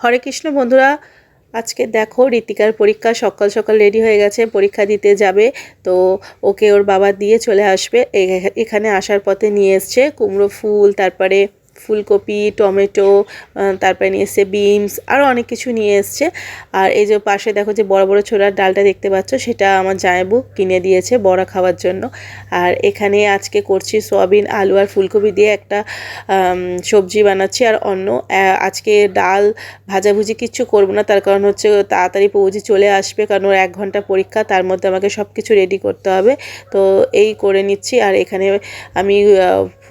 হরে কৃষ্ণ বন্ধুরা, আজকে দেখো ঋতিকার পরীক্ষা সকাল সকাল রেডি হয়ে গেছে, পরীক্ষা দিতে যাবে। তো ওকে ওর বাবা দিয়ে চলে আসবে। এখানে আসার পথে নিয়ে এসছে কুমড়ো ফুল, তারপরে ফুলকপি, টমেটো তারপরে নিয়ে এসছে বিনস আরও অনেক কিছু নিয়ে এসছে। আর এই যে পাশে দেখো যে বড় বড় ছোলার ডালটা দেখতে পাচ্ছ, সেটা আমার জায়বু কিনে দিয়েছে বড়া খাওয়ার জন্য। আর এখানে আজকে করছি সয়াবিন, আলু আর ফুলকপি দিয়ে একটা সবজি বানাচ্ছি আর অন্য আজকে ডাল ভাজাভুজি কিচ্ছু করব না, তার কারণ হচ্ছে তাড়াতাড়ি পৌঁছে চলে আসবে, কারণ ওর এক ঘণ্টা পরীক্ষা, তার মধ্যে আমাকে সব কিছু রেডি করতে হবে। তো এই করে নিচ্ছি, আর এখানে আমি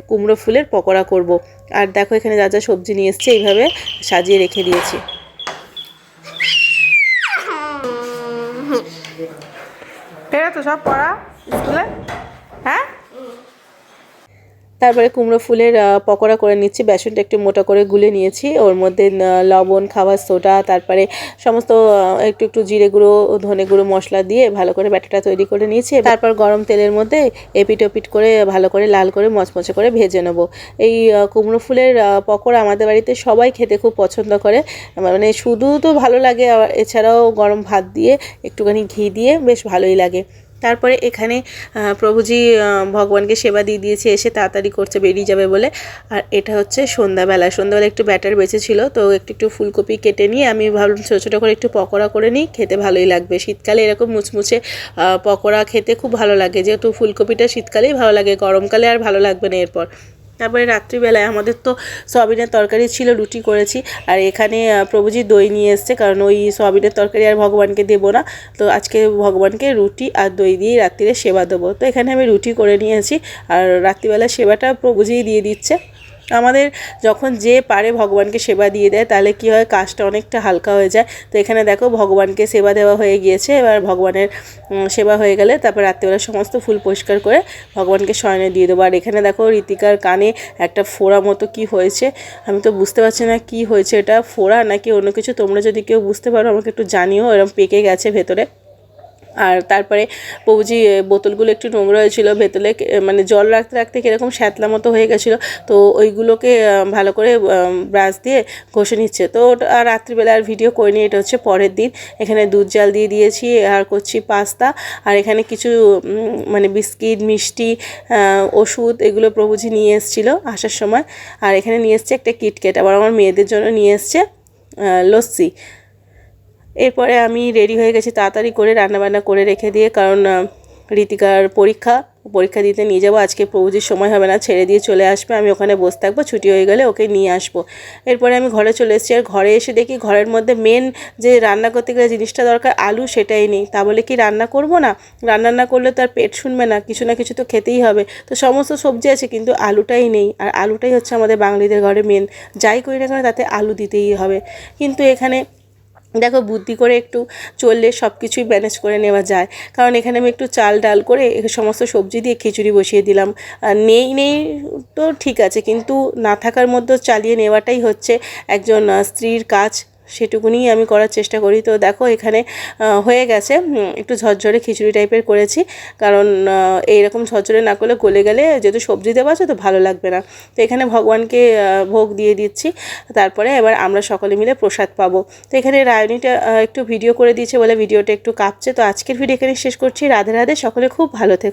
কুমড়ো ফুলের পকোড়া করব। আর দেখো এখানে যা যা সবজি নিয়ে এসছে, এইভাবে সাজিয়ে রেখে দিয়েছি। তো সব পড়া স্কুলে? তারপরে কুমড়ো ফুলের পকোড়া করে নিচ্ছি, বেসনটা একটু মোটা করে গুলে নিয়েছি, ওর মধ্যে লবণ, খাবার সোডা, তারপরে সমস্ত একটু একটু জিরে গুঁড়ো, ধনে গুঁড়ো মশলা দিয়ে ভালো করে ব্যাটাটা তৈরি করে নিয়েছি, তারপর গরম তেলের মধ্যে এপিট ওপিট করে ভালো করে লাল করে মচমচে করে ভেজে নেব। এই কুমড়ো ফুলের পকোড়া আমাদের বাড়িতে সবাই খেতে খুব পছন্দ করে মানে শুধু তো ভালো লাগে এছাড়াও গরম ভাত দিয়ে একটুখানি ঘি দিয়ে বেশ ভালোই লাগে। তারপরে এখানে প্রভুজি ভগবানকে সেবা দিয়ে দিয়েছে, এসে তাড়াতাড়ি করছে, বেরিয়ে যাবে বলে। আর এটা হচ্ছে সন্ধ্যাবেলা। সন্ধ্যাবেলা একটু ব্যাটার বেঁচেছিল তো একটু একটু ফুলকপি কেটে নিয়ে আমি ভাবলাম ছোটো ছোটো করে একটু পকোড়া করে নিই, খেতে ভালোই লাগবে। শীতকালে এরকম মুচমুচে পকোড়া খেতে খুব ভালো লাগে। যেহেতু ফুলকপিটা শীতকালেই ভালো লাগে, গরমকালে আর ভালো লাগবে না এরপর। তারপরে রাত্রিবেলায় আমাদের তো সয়াবিনের তরকারি ছিল, রুটি করেছি। আর এখানে প্রভুজি দই নিয়ে এসছে, কারণ ওই সয়াবিনের তরকারি আর ভগবানকে দেবো না। তো আজকে ভগবানকে রুটি আর দই দিয়ে রাত্রিরে সেবা দেবো। তো এখানে আমি রুটি করে নিয়েছি, আর রাত্রিবেলা সেবাটা প্রভুজিই দিয়ে দিচ্ছে। আমাদের যখন যে পারে ভগবানকে সেবা দিয়ে দেয়, তাহলে কি হয়? কাজটা অনেকটা হালকা হয়ে যায়। তো এখানে দেখো, ভগবানকে সেবা দেওয়া হয়ে গিয়েছে। এবার ভগবানের সেবা হয়ে গেলে তারপর রাত্রিবেলা সমস্ত ফুল পরিষ্কার করে ভগবানকে শয়নে দিয়ে দেবো। আর এখানে দেখো ঋতিকার কানে একটা ফোড়া মতো কি হয়েছে? আমি তো বুঝতে পারছি না কি হয়েছে এটা। ফোড়া নাকি অন্য কিছু? তোমরা যদি কেউ বুঝতে পারো, আমাকে একটু জানিও। এরকম পেকে গেছে ভেতরে। আর তারপরে পৌজি বোতলগুলো একটু নোংরা হয়েছিল, ভেতরে মানে জল রাখতে রাখতে কীরকম শ্যাতলা মতো হয়ে গেছিল, তো ওইগুলোকে ভালো করে ব্রাশ দিয়ে ঘষে নিচ্ছে। তো আর রাত্রিবেলা আর ভিডিও করিনি, এটা হচ্ছে পরের দিন। এখানে দুধ জাল দিয়ে দিয়েছি, আর করছি পাস্তা, আর এখানে কিছু মানে বিস্কিট, মিষ্টি ওষুধ এগুলো প্রভুজি নিয়ে এসেছিল আসার সময়। আর এখানে নিয়ে এসছে একটা কিটকেট আবার আমার মেয়েদের জন্য নিয়ে এসছে লস্যি। এরপরে আমি রেডি হয়ে গেছি তাড়াতাড়ি করে রান্নাবান্না করে রেখে দিয়ে, কারণ ঋতিকার পরীক্ষা পরীক্ষা দিতে নিয়ে যাব। আজকে প্রভুজির সময় হবে না, ছেড়ে দিয়ে চলে আসবে। আমি ওখানে বসে থাকব, ছুটি হয়ে গেলে ওকে নিয়ে আসব। এরপরে আমি ঘরে চলে এসেছি, আর ঘরে এসে দেখি ঘরের মধ্যে মেন যে রান্না করতে গেলে জিনিসটা দরকার, আলু সেটাই নেই। তা বলে কি রান্না করব না? রান্না না করলে তো আর পেট শুনবে না, কিছু না কিছু তো খেতেই হবে। তো সমস্ত সবজি আছে, কিন্তু আলুটাই নেই। আর আলুটাই হচ্ছে আমাদের বাঙালিদের ঘরে মেন যাই করি না কেন তাতে আলু দিতেই হবে। কিন্তু এখানে দেখো বুদ্ধি করে একটু চললে সব কিছুই ম্যানেজ করে নেওয়া যায়। কারণ এখানে আমি একটু চাল ডাল করে সমস্ত সবজি দিয়ে খিচুড়ি বসিয়ে দিলাম। আর নেই নেই তো ঠিক আছে, কিন্তু না থাকার মধ্যে চালিয়ে নেওয়াটাই হচ্ছে একজন স্ত্রীর কাজ। সেটুকুনি আমি করার চেষ্টা করি। তো দেখো এখানে হয়ে গেছে। একটু ঝরঝরে খিচুড়ি টাইপের করেছি। কারণ এইরকম ঝরঝরে না করলে গলে গেলে যেহেতু সবজি দেওয়া আছে তো ভালো লাগবে না। তো এখানে ভগবানকে ভোগ দিয়ে দিচ্ছি। তারপরে এবার আমরা সকলে মিলে প্রসাদ পাবো। তো এখানে রায়নীটা একটু ভিডিও করে দিয়েছে বলে ভিডিওটা একটু কাঁপছে। তো আজকের ভিডিও এখানে শেষ করছি। রাধে রাধে, সকলে খুব ভালো থেকো।